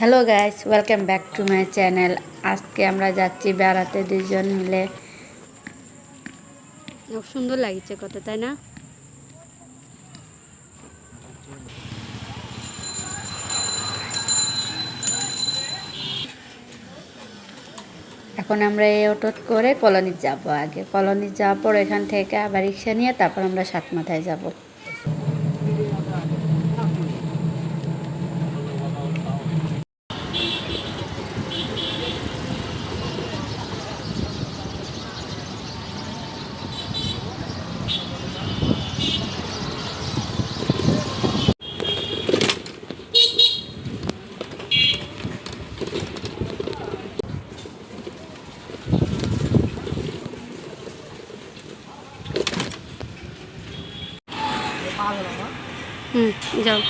Hello guys welcome back to my channel আজকে আমরা যাচ্ছি বেড়াতে দুজন মিলে। খুব সুন্দর লাগছে কত তাই না? এখন আমরা এই অটো করে কলোনি যাব আগে। কলোনি যাওয়ার পর এখান থেকে আবার রিক্সা নিয়ে তারপর আমরা সাত মাথায় যাব। হুম যাও।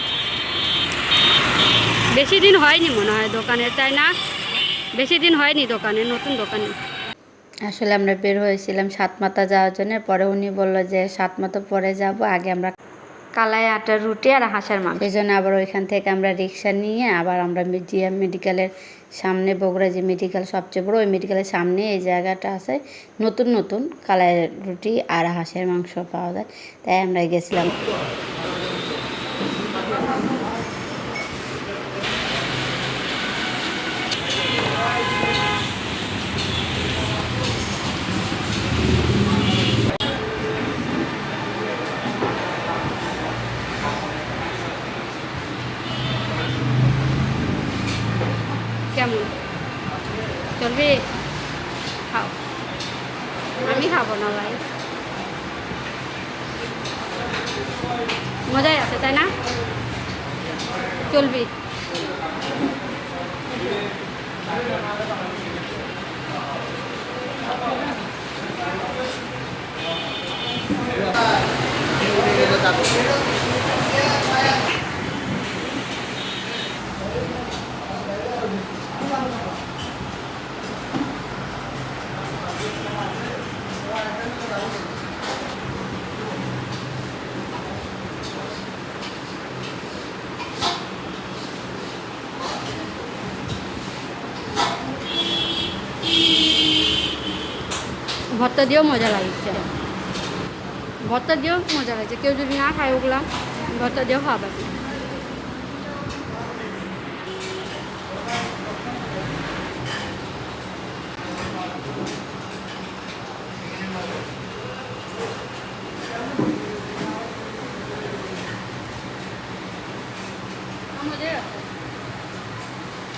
বেশি দিন হয়নি মনে হয় দোকানে তাই না? বেশি দিন হয়নি দোকানে নতুন দোকানে। আসলে আমরা বের হয়েছিলাম সাতমাতা যাওয়ার জন্য পরে উনি বলল যে সাতমাতা পরে যাব আগে আমরা কালাই আটার রুটি আর হাঁসের মাংস। এই জন্য আবার ওইখান থেকে আমরা রিক্সা নিয়ে আবার আমরা জিএম মেডিকেলের সামনে বগুড়া যে মেডিকেল সবচেয়ে বড় ওই মেডিকেলের সামনে এই জায়গাটা আছে। নতুন নতুন কালাই রুটি আর হাঁসের মাংস পাওয়া যায় তাই আমরা গেছিলাম। TV。ভর্তা দিয়েও মজা লাগছে। ভর্তা দিয়েও মজা লাগছে। কেউ যদি না খায় ওগুলা, ভর্তা দিয়েও আছে।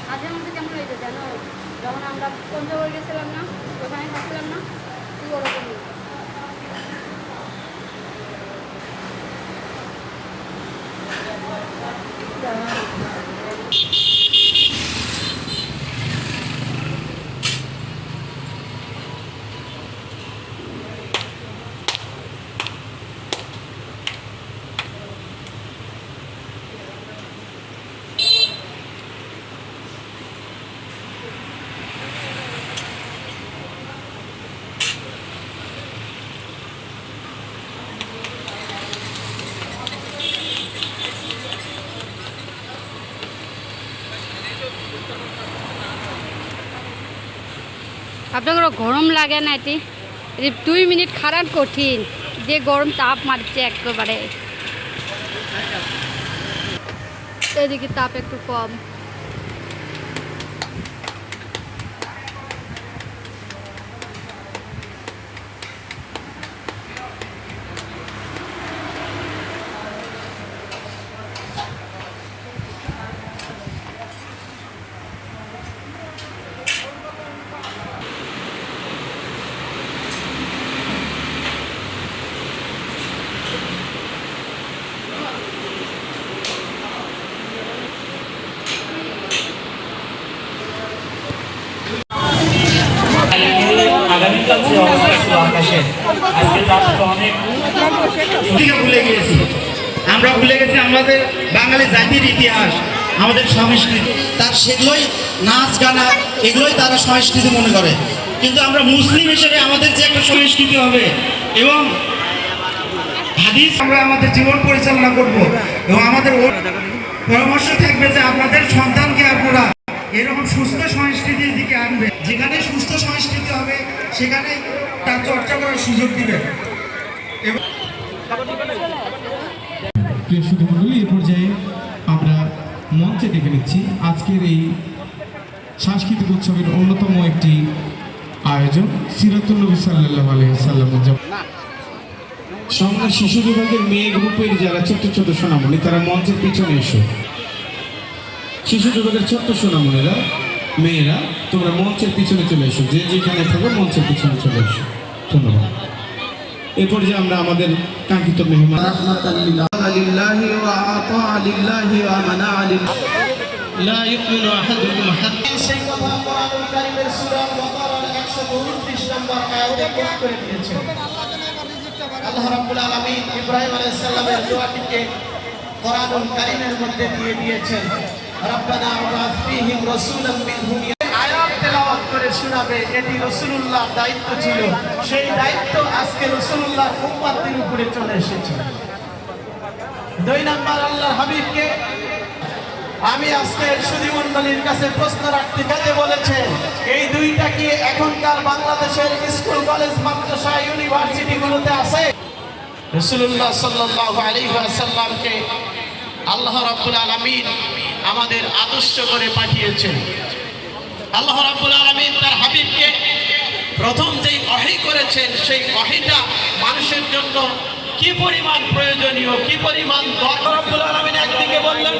মাঝে মধ্যে কেমন হয়েছে জানো? আমরা পঞ্চগড় গেছিলাম না ওখানে থাকলাম না তুই ওরকম আপনাদের গরম লাগে না এটি? এটি দুই মিনিট খারাপ কঠিন, যে গরম তাপ মারছে একেবারে। এদিকে তাপ একটু কম। আমরা ভুলে গেছি আমাদের বাঙালি জাতির ইতিহাস, আমাদের সংস্কৃতি। তার সেগুলোই নাচ, গানা এগুলোই তারা সংস্কৃতি মনে করে। কিন্তু আমরা মুসলিম হিসেবে আমাদের যে একটা সংস্কৃতি হবে এবং হাদিস আমরা আমাদের জীবন পরিচালনা করব এবং আমাদের পরামর্শ থাকবে যে আপনাদের সন্তানকে আপনারা এরকম সুস্থ সংস্কৃতির দিকে আনবে। যেখানে সুস্থ সংস্কৃতি হবে, সেখানে দিবেন প্রিয় সুধী এ পর্যায়ে আমরা মঞ্চে দেখে নিচ্ছি আজকের এই সাংস্কৃতিক উৎসবের অন্যতম একটি আয়োজন সিরাতুল নবী সাল্লাহ আলহিসাল্লাম সামনে শিশু বিভাগের মেয়ে গ্রুপের যারা ছোট্ট ছোট সোনামণি তারা মঞ্চের পিছনে এসো। শিশু বিভাগের ছোট্ট সোনামণিরা মেয়েরা তোমরা মঞ্চের পিছনে চলে এসো। যে যেখানে থাকো মঞ্চের পিছনে চলে এসো। ধন্যবাদ এরপর যে আমরা আমাদের কাঙ্ক্ষিত মেহমান لله وأعطى لله ومنع لله لا يؤمن أحدكم حتى সেই কথা কোরআনুল কারীমের সূরা বাকারার 129 নম্বর আয়াতে কোট করে দিয়েছেন আল্লাহ রাব্বুল আলামিন ইব্রাহিম আলাইহিস সালামের দোয়াটিকে কোরআনুল কারীমের মধ্যে দিয়ে দিয়েছেন রব্বানা ওয়াবাস ফীহিম রাসূলাম মিনহুম আয়াত করে শোনাবে, এটি রাসূলুল্লাহ দায়িত্ব ছিল। সেই দায়িত্ব আজকে রাসূলুল্লাহর উম্মতের উপরে চলে এসেছে। দুই নাম্বার আল্লাহর হাবিবকে আমি আজকে সুধীমণ্ডলীর কাছে প্রশ্ন রাখতে কাজে বলেছে, এই দুইটা কি এখনকার বাংলাদেশের স্কুল, কলেজ, মাদ্রাসা, ইউনিভার্সিটিগুলোতে আছে? রসুল্লাহ সাল্লাহ আলী সাল্লামকে আল্লাহ রাব্বুল আলমিন আমাদের আদর্শ করে পাঠিয়েছেন। আল্লাহ রাবুল আলমিন তার হাবিবকে প্রথম যেই অহি করেছেন, সেই অহিটা মানুষের জন্য কি পরিমাণ প্রয়োজনীয়, কি পরিমাণ দরকার? রাব্বুল আলমিন একদিকে বললেন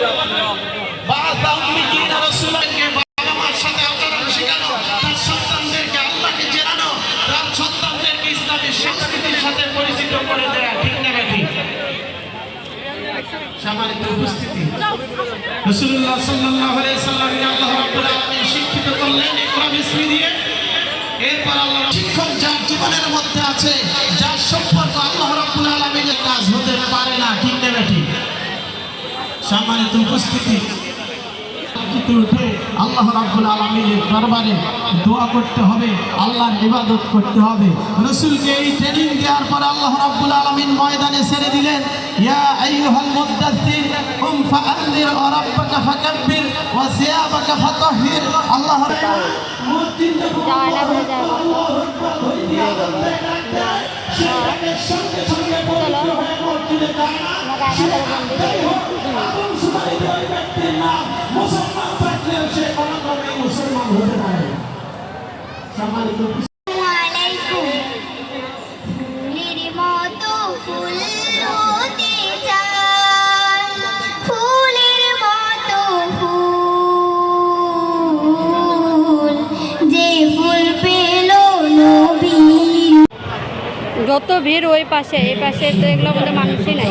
সম্মানিত উপস্থিতি। রাসূলুল্লাহ সাল্লাল্লাহু আলাইহি সাল্লাম আল্লাহ রাব্বুল আলামিন শিক্ষিত করলেন ইকরাম ইসমি দিয়ে এরপর আল্লাহ শিক্ষক যার জীবনের মধ্যে আছে, যার সম্পর্ক আল্লাহ রাব্বুল আলামিনের কাজ হতে পারে না, ঠিক না ঠিক সম্মানিত উপস্থিতি উঠে উঠে আল্লাহ রাব্বুল আলামিনের দরবারে দোয়া করতে হবে আল্লাহর ইবাদত করতে হবে। রসুলকে এই ট্রেনিং দেওয়ার পর আল্লাহ রাব্বুল আলামিন ময়দানে ছেড়ে দিলেন ইয়া আইয়ুহাল কুম ফাআনদির ওয়া রাব্বাকা ফাকাব্বির ওয়া সিয়াবাকা ফাতাহহির আল্লাহ ফুলের মতো ফুল যে ফুল পেল নবী। যত ভিড় ওই পাশে এই পাশে তো এগুলো মধ্যে মানুষই নাই।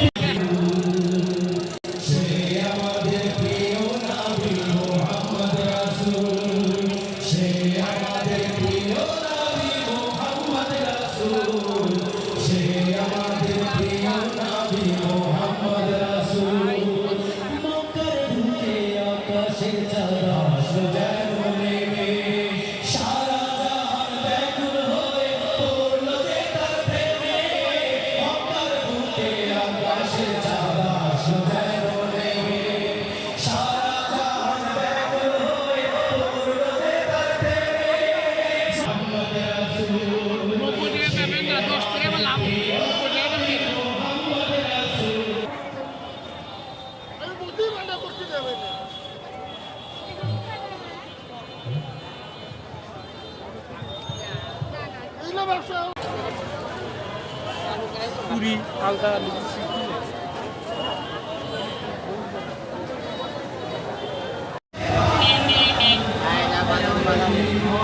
পুরি হালকা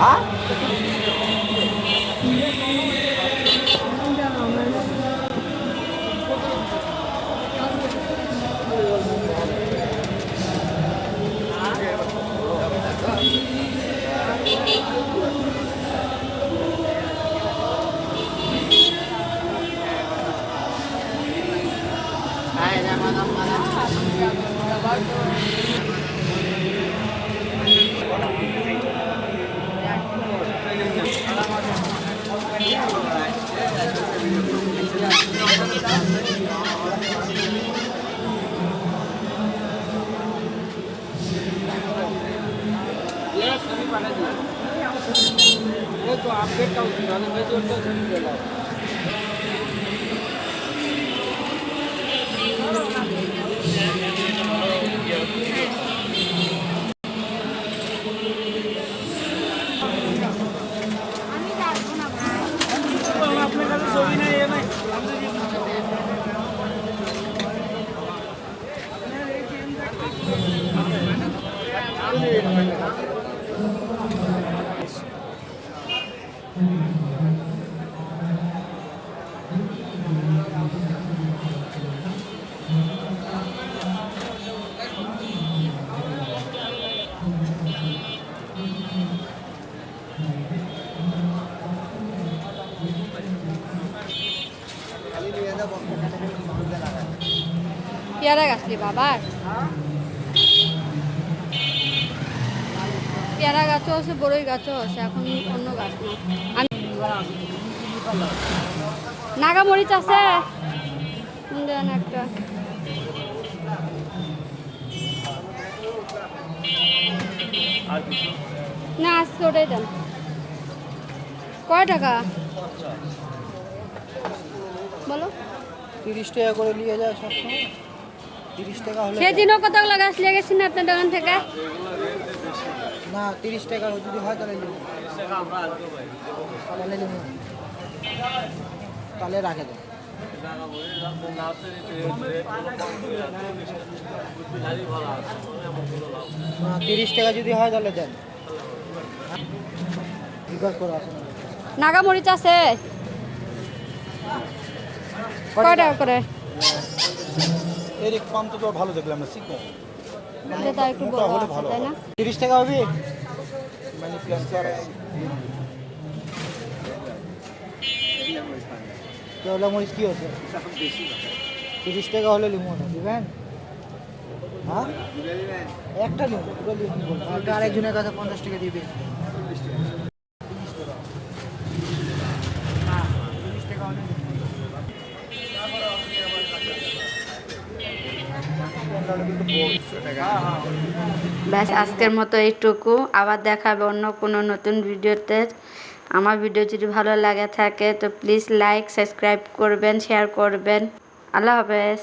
হ্যাঁ? প্রকাশ করছি প্রিয় সুধী আটত্রিশ টাকা লাখ সত্তর টাকা লাখ পেয়ারা গাছ রে বাবার। পেয়ারা গাছও আছে, বড়ই গাছও আছে, এখন অন্য গাছ না আমি নাগা মরিচ আছে একটা। না, আজকে ওটাই দেন। কয় টাকা? বলো। তিরিশ টাকা করে নিয়ে যায় সবসময়। সেদিনও কতগুলো গাছ লেগেছি না আপনার দোকান থেকে? না তিরিশ টাকা যদি হয় তাহলে। তাহলে। তাহলে রাখে দেবো তিরিশ টাকা যদি হয় তাহলে দেন। বিকাশ করে আসেন নাগা মরিচ আছে? কয় টাকা করে? এর এক পাম তো ভালো দেখলাম না শিখব এটা একটু বড় আছে তাই না? তিরিশ টাকা হবে? মানে প্লাস্টার কেওলা মরিচ কি আছে? তিরিশ টাকা হলে লিমন দিবেন হ্যাঁ? একটা লিমন পুরো একটা আরেকজনের কাছে পঞ্চাশ টাকা দিবে ব্যাস, আজকের মতো এইটুকু। আবার দেখাবে অন্য কোনো নতুন ভিডিওতে। আমার ভিডিও যদি ভালো লাগে থাকে, তো প্লিজ লাইক সাবস্ক্রাইব করবেন শেয়ার করবেন। আল্লাহ হাফেজ।